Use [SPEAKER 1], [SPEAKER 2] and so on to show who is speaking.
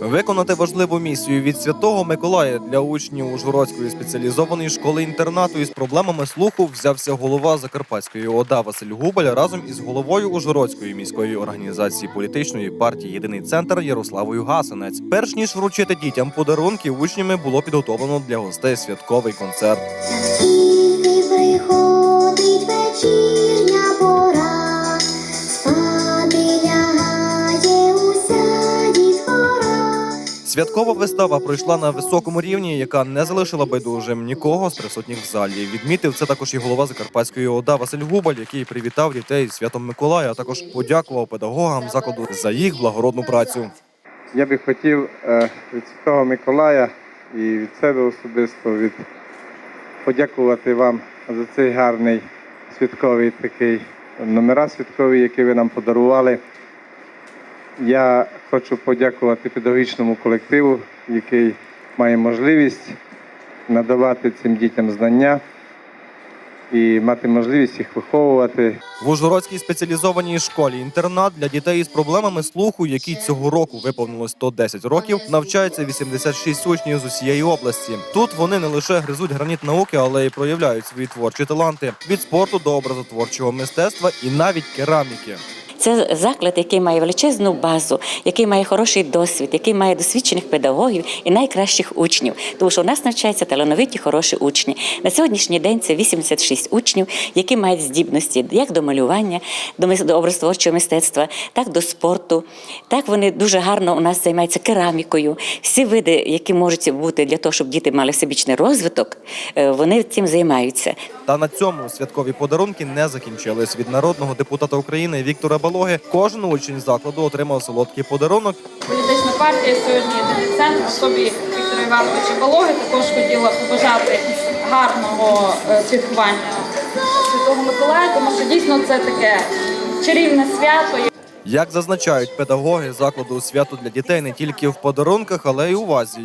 [SPEAKER 1] Виконати важливу місію від святого Миколая для учнів Ужгородської спеціалізованої школи інтернату із проблемами слуху взявся голова Закарпатської ОДА Василь Губаль разом із головою Ужгородської міської організації політичної партії Єдиний центр Ярославою Гасанець. Перш ніж вручити дітям подарунки, учнями було підготовлено для гостей святковий концерт. Святкова вистава пройшла на високому рівні, яка не залишила байдужим нікого з присутніх в залі. Відмітив це також і голова Закарпатської ОДА Василь Губаль, який привітав дітей святом Миколая, а також подякував педагогам закладу за їх благородну працю.
[SPEAKER 2] Я би хотів е, від Святого Миколая і від себе особисто від подякувати вам за цей гарний святковий такий номера святкові, які ви нам подарували. Я хочу подякувати педагогічному колективу, який має можливість надавати цим дітям знання і мати можливість їх виховувати.
[SPEAKER 1] В Ужгородській спеціалізованій школі інтернат для дітей із проблемами слуху, якій цього року виповнилось 110 років, навчається 86 учнів з усієї області. Тут вони не лише гризуть граніт науки, але й проявляють свої творчі таланти від спорту до образотворчого мистецтва і навіть кераміки.
[SPEAKER 3] Це заклад, який має величезну базу, який має хороший досвід, який має досвідчених педагогів і найкращих учнів. Тому що у нас навчаються талановиті, хороші учні. На сьогоднішній день це 86 учнів, які мають здібності як до малювання, до образотворчого мистецтва, так до спорту. Так вони дуже гарно у нас займаються керамікою. Всі види, які можуть бути для того, щоб діти мали всебічний розвиток, е, вони цим займаються.
[SPEAKER 1] Та на цьому святкові подарунки не закінчились. Від народного депутата України Віктора Балоги кожен учень закладу отримав солодкий подарунок.
[SPEAKER 4] Політична партія сьогодні центр особі Віктора Івановича Балоги також хотіла побажати гарного е, святкування Святого Миколая, тому що дійсно це таке чарівне свято.
[SPEAKER 1] Як зазначають педагоги закладу свято для дітей не тільки в подарунках, але й у увазі.